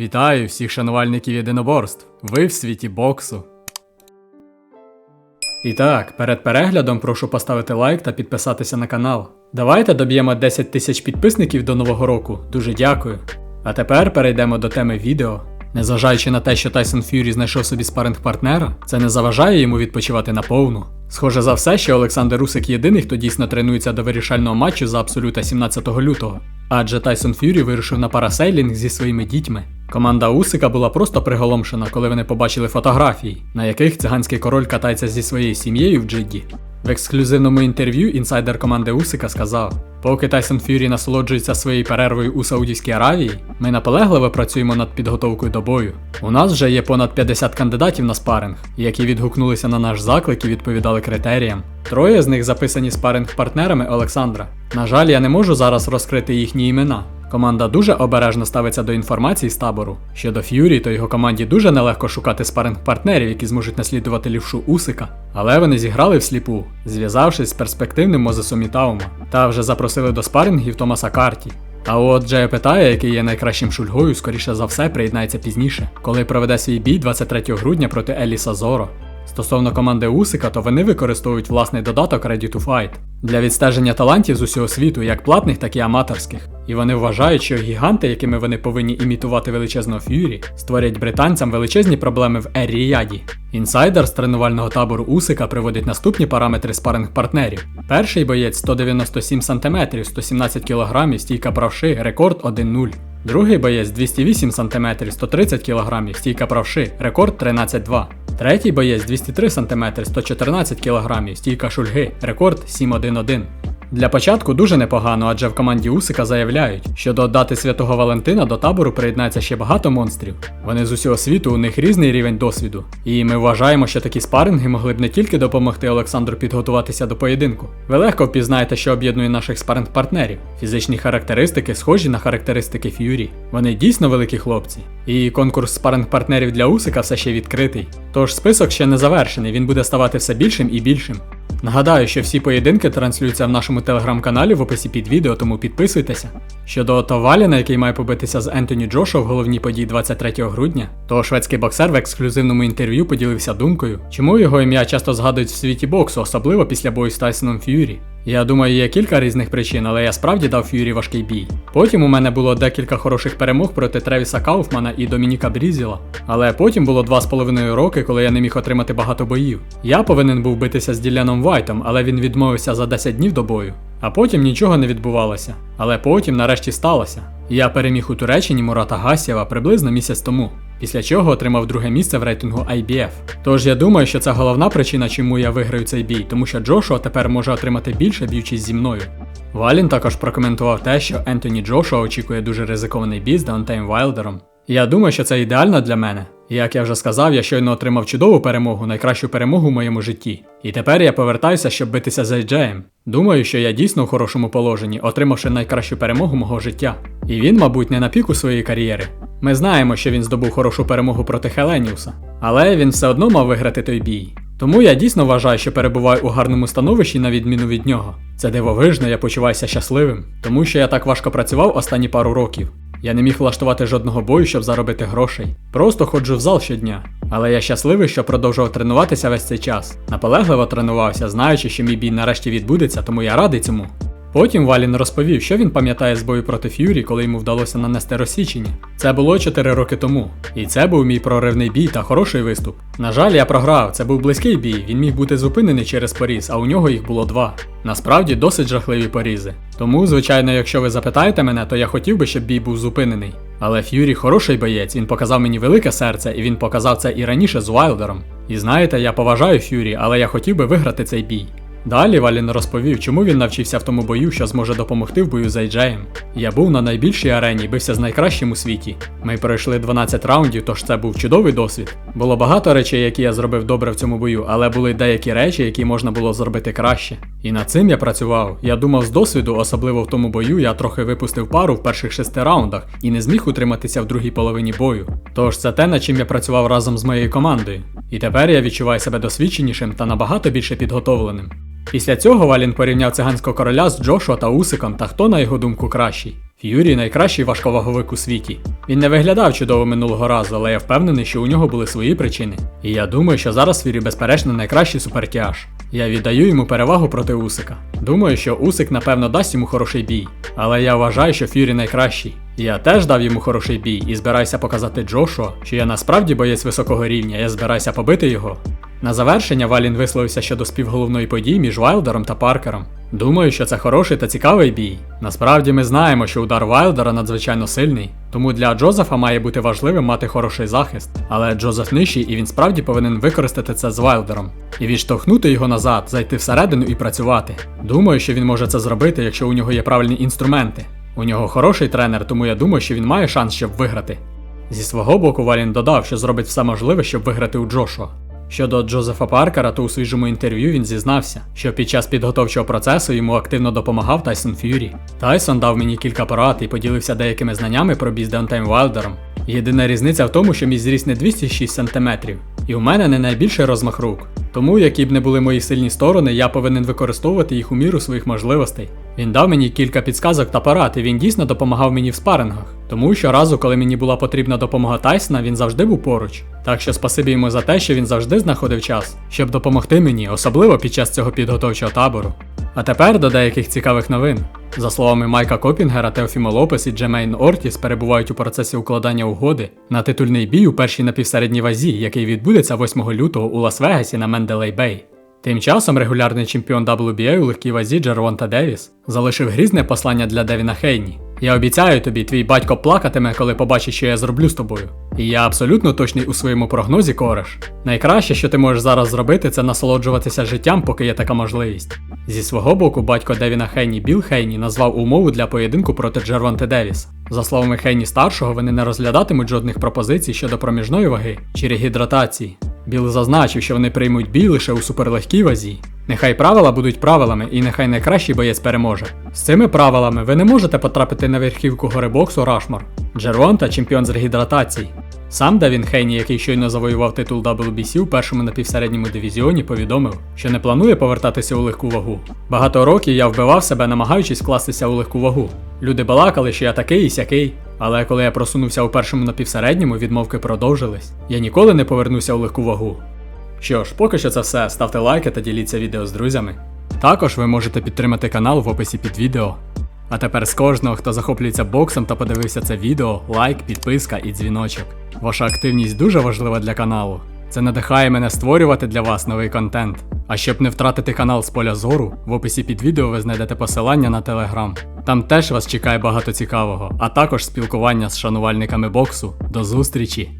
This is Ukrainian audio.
Вітаю всіх шанувальників єдиноборств. Ви в світі боксу. І так, перед переглядом прошу поставити лайк та підписатися на канал. Давайте доб'ємо 10 тисяч підписників до нового року. Дуже дякую. А тепер перейдемо до теми відео. Незважаючи на те, що Тайсон Ф'юрі знайшов собі спаринг партнера, це не заважає йому відпочивати наповну. Схоже за все, що Олександр Русик єдиний, хто дійсно тренується до вирішального матчу за абсолюта 17 лютого. Адже Тайсон Ф'юрі вирушив на парасейлінг зі своїми дітьми. Команда Усика була просто приголомшена, коли вони побачили фотографії, на яких циганський король катається зі своєю сім'єю в Джидді. В ексклюзивному інтерв'ю інсайдер команди Усика сказав: поки Тайсон Ф'юрі насолоджується своєю перервою у Саудівській Аравії, ми наполегливо працюємо над підготовкою до бою. У нас вже є понад 50 кандидатів на спаринг, які відгукнулися на наш заклик і відповідали критеріям. Троє з них записані спаринг партнерами Олександра. На жаль, я не можу зараз розкрити їхні імена. Команда дуже обережно ставиться до інформації з табору. Щодо Ф'юрі, то його команді дуже нелегко шукати спаринг партнерів, які зможуть наслідувати лівшу Усика. Але вони зіграли всліпу, зв'язавшись з перспективним Мозесом Ітаума, та вже запросили до спарингів Томаса Карті. А от Джея питає, який є найкращим шульгою, скоріше за все приєднається пізніше, коли проведе свій бій 23 грудня проти Еліса Зоро. Стосовно команди Усика, то вони використовують власний додаток Ready to Fight для відстеження талантів з усього світу, як платних, так і аматорських. І вони вважають, що гіганти, якими вони повинні імітувати величезного ф'юрі, створять британцям величезні проблеми в Ер-Ріяді. Інсайдер з тренувального табору Усика приводить наступні параметри спаринг партнерів. Перший боєць 197 см, 117 кг, стійка правши, рекорд 1-0. Другий боєць 208 см, 130 кг, стійка правши, рекорд 13-2. Третій боєць 203 см, 114 кг, стійка шульги, рекорд 7-1-1. Для початку дуже непогано, адже в команді Усика заявляють, що до дати святого Валентина до табору приєднається ще багато монстрів. Вони з усього світу, у них різний рівень досвіду. І ми вважаємо, що такі спаринги могли б не тільки допомогти Олександру підготуватися до поєдинку. Ви легко впізнаєте, що об'єднує наших спаринг-партнерів. Фізичні характеристики схожі на характеристики Ф'юрі. Вони дійсно великі хлопці. І конкурс спаринг-партнерів для Усика все ще відкритий. Тож список ще не завершений, він буде ставати все більшим і більшим. Нагадаю, що всі поєдинки транслюються в нашому телеграм-каналі в описі під відео, тому підписуйтеся. Щодо Ото який має побитися з Ентоні Джошо в головній події 23 грудня, то шведський боксер в ексклюзивному інтерв'ю поділився думкою, чому його ім'я часто згадують в світі боксу, особливо після бою з Тайсоном Ф'юрі. Я думаю, є кілька різних причин, але я справді дав Ф'юрі важкий бій. Потім у мене було декілька хороших перемог проти Тревіса Кауфмана і Домініка Брізіла. Але потім було два з половиною роки, коли я не міг отримати багато боїв. Я повинен був битися з Діляном Вайтом, але він відмовився за 10 днів до бою. А потім нічого не відбувалося. Але потім нарешті сталося. Я переміг у Туреччині Мурата Гасєва приблизно місяць тому, після чого отримав друге місце в рейтингу IBF. Тож я думаю, що це головна причина, чому я виграю цей бій, тому що Джошуа тепер може отримати більше б'ючись зі мною. Валін також прокоментував те, що Ентоні Джошуа очікує дуже ризикований бій з Деонтеєм Вайлдером. Я думаю, що це ідеально для мене. Як я вже сказав, я щойно отримав чудову перемогу, найкращу перемогу в моєму житті. І тепер я повертаюся, щоб битися з Ейджеєм. Думаю, що я дійсно в хорошому положенні, отримавши найкращу перемогу мого життя. І він, мабуть, не на піку своєї кар'єри. Ми знаємо, що він здобув хорошу перемогу проти Хеленіуса, але він все одно мав виграти той бій. Тому я дійсно вважаю, що перебуваю у гарному становищі на відміну від нього. Це дивовижно, я почуваюся щасливим, тому що я так важко працював останні пару років. Я не міг влаштувати жодного бою, щоб заробити грошей. Просто ходжу в зал щодня. Але я щасливий, що продовжував тренуватися весь цей час. Наполегливо тренувався, знаючи, що мій бій нарешті відбудеться, тому я радий цьому. Потім Валін розповів, що він пам'ятає з бою проти Ф'юрі, коли йому вдалося нанести розсічення. Це було 4 роки тому. І це був мій проривний бій та хороший виступ. На жаль, я програв, це був близький бій, він міг бути зупинений через поріз, а у нього їх було два. Насправді досить жахливі порізи. Тому, звичайно, якщо ви запитаєте мене, то я хотів би, щоб бій був зупинений. Але Ф'юрі хороший боєць, він показав мені велике серце, і він показав це і раніше з Вайлдером. І знаєте, я поважаю Ф'юрі, але я хотів би виграти цей бій. Далі Валін розповів, чому він навчився в тому бою, що зможе допомогти в бою з Ейджеєм. Я був на найбільшій арені, бився з найкращим у світі. Ми пройшли 12 раундів, тож це був чудовий досвід. Було багато речей, які я зробив добре в цьому бою, але були деякі речі, які можна було зробити краще. І над цим я працював. Я думав з досвіду, особливо в тому бою, я трохи випустив пару в перших шести раундах і не зміг утриматися в другій половині бою. Тож це те, над чим я працював разом з моєю командою. І тепер я відчуваю себе досвідченішим та набагато більше підготовленим. Після цього Валін порівняв циганського короля з Джошуа та Усиком та хто, на його думку, кращий. Ф'юрі найкращий важковаговик у світі. Він не виглядав чудово минулого разу, але я впевнений, що у нього були свої причини. І я думаю, що зараз Ф'юрі безперечно найкращий супертяж. Я віддаю йому перевагу проти Усика. Думаю, що Усик напевно дасть йому хороший бій, але я вважаю, що Ф'юрі найкращий. Я теж дав йому хороший бій і збираюся показати Джошуа, що я насправді боєць високого рівня, я збираюся побити його. На завершення Валін висловився щодо співголовної події між Вайлдером та Паркером. Думаю, що це хороший та цікавий бій. Насправді ми знаємо, що удар Вайлдера надзвичайно сильний, тому для Джозефа має бути важливим мати хороший захист. Але Джозеф нижчий і він справді повинен використати це з Вайлдером і відштовхнути його назад, зайти всередину і працювати. Думаю, що він може це зробити, якщо у нього є правильні інструменти. У нього хороший тренер, тому я думаю, що він має шанс, щоб виграти. Зі свого боку, Валін додав, що зробить все можливе, щоб виграти у Джошуа. Щодо Джозефа Паркера, то у свіжому інтерв'ю він зізнався, що під час підготовчого процесу йому активно допомагав Тайсон Ф'юрі. Тайсон дав мені кілька порад і поділився деякими знаннями про бій з Деонтаєм Вайлдером. Єдина різниця в тому, що мій зріст не 206 см, і у мене не найбільший розмах рук. Тому, які б не були мої сильні сторони, я повинен використовувати їх у міру своїх можливостей. Він дав мені кілька підсказок та порад, і він дійсно допомагав мені в спарингах. Тому щоразу, коли мені була потрібна допомога Тайсона, він завжди був поруч. Так що спасибі йому за те, що він завжди знаходив час, щоб допомогти мені, особливо під час цього підготовчого табору. А тепер до деяких цікавих новин. За словами Майка Копінгера, Теофімо Лопес і Джемейн Ортіс перебувають у процесі укладання угоди на титульний бій у першій напівсередній вазі, який відбудеться 8 лютого у Лас-Вегасі на Менделей Бей. Тим часом регулярний чемпіон WBA у легкій вазі Джервонта Девіс залишив грізне послання для Девіна Хейні. Я обіцяю тобі, твій батько плакатиме, коли побачить, що я зроблю з тобою. І я абсолютно точний у своєму прогнозі, кореш. Найкраще, що ти можеш зараз зробити, це насолоджуватися життям, поки є така можливість. Зі свого боку, батько Девіна Хейні Біл Хейні назвав умову для поєдинку проти Джервонте Девіс. За словами Хейні старшого, вони не розглядатимуть жодних пропозицій щодо проміжної ваги чи регідратації. Біл зазначив, що вони приймуть бій лише у суперлегкій вазі. Нехай правила будуть правилами, і нехай найкращий боєць переможе. З цими правилами ви не можете потрапити на верхівку гори боксу Рашмор. Джервонта чемпіон з регідратації. Сам Девін Хейні, який щойно завоював титул WBC у першому напівсередньому дивізіоні, повідомив, що не планує повертатися у легку вагу. Багато років я вбивав себе, намагаючись вкластися у легку вагу. Люди балакали, що я такий і сякий. Але коли я просунувся у першому напівсередньому, відмовки продовжились. Я ніколи не повернуся у легку вагу. Що ж, поки що це все. Ставте лайки та діліться відео з друзями. Також ви можете підтримати канал в описі під відео. А тепер з кожного, хто захоплюється боксом та подивився це відео, лайк, підписка і дзвіночок. Ваша активність дуже важлива для каналу. Це надихає мене створювати для вас новий контент. А щоб не втратити канал з поля зору, в описі під відео ви знайдете посилання на телеграм. Там теж вас чекає багато цікавого, а також спілкування з шанувальниками боксу. До зустрічі!